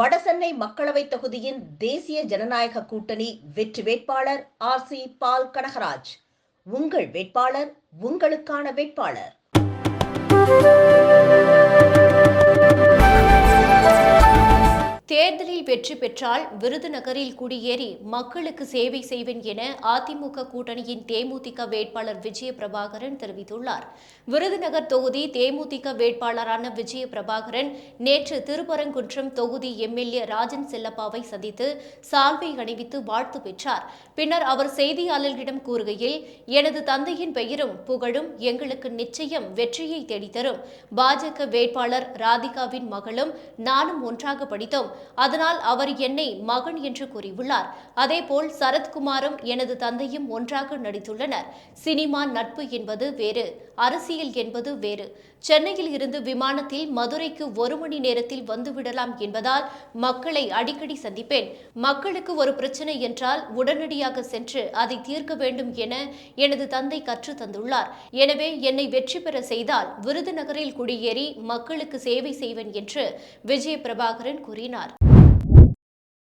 வடசென்னை மக்களவை தொகுதியின் தேசிய ஜனநாயக கூட்டணி வெற்றி வேட்பாளர் ஆர் சி பால் கனகராஜ். உங்கள் வேட்பாளர் உங்களுக்கான வேட்பாளர். தேர்தலில் வெற்றி பெற்றால் விருதுநகரில் குடியேறி மக்களுக்கு சேவை செய்வேன் என அதிமுக கூட்டணியின் தேமுதிக வேட்பாளர் விஜய பிரபாகரன் தெரிவித்துள்ளார். விருதுநகர் தொகுதி தேமுதிக வேட்பாளரான விஜய பிரபாகரன் நேற்று திருப்பரங்குன்றம் தொகுதி எம்எல்ஏ ராஜன் செல்லப்பாவை சந்தித்து சால்வை அணிவித்து வாழ்த்து பெற்றார். பின்னர் அவர் செய்தியாளர்களிடம் கூறுகையில் எனது தந்தையின் பெயரும் புகழும் எங்களுக்கு நிச்சயம் வெற்றியை தேடித்தரும். பாஜக வேட்பாளர் ராதிகாவின் மகளும் நானும் ஒன்றாக படித்தோம். அதனால் அவர் என்னை மகன் என்று கூறியுள்ளார். அதேபோல் சரத்குமாரும் எனது தந்தையும் ஒன்றாக நடித்துள்ளனர். சினிமா நட்பு என்பது வேறு அரசியல் என்பது வேறு. சென்னையில் இருந்து விமானத்தில் மதுரைக்கு ஒரு மணி நேரத்தில் வந்துவிடலாம் என்பதால் மக்களை அடிக்கடி சந்திப்பேன். மக்களுக்கு ஒரு பிரச்சனை என்றால் உடனடியாக சென்று அதை தீர்க்க வேண்டும் என எனது தந்தை கற்று தந்துள்ளார். எனவே என்னை வெற்றி பெற செய்தால் விருதுநகரில் குடியேறி மக்களுக்கு சேவை செய்வேன் என்று விஜய பிரபாகரன் கூறினார்.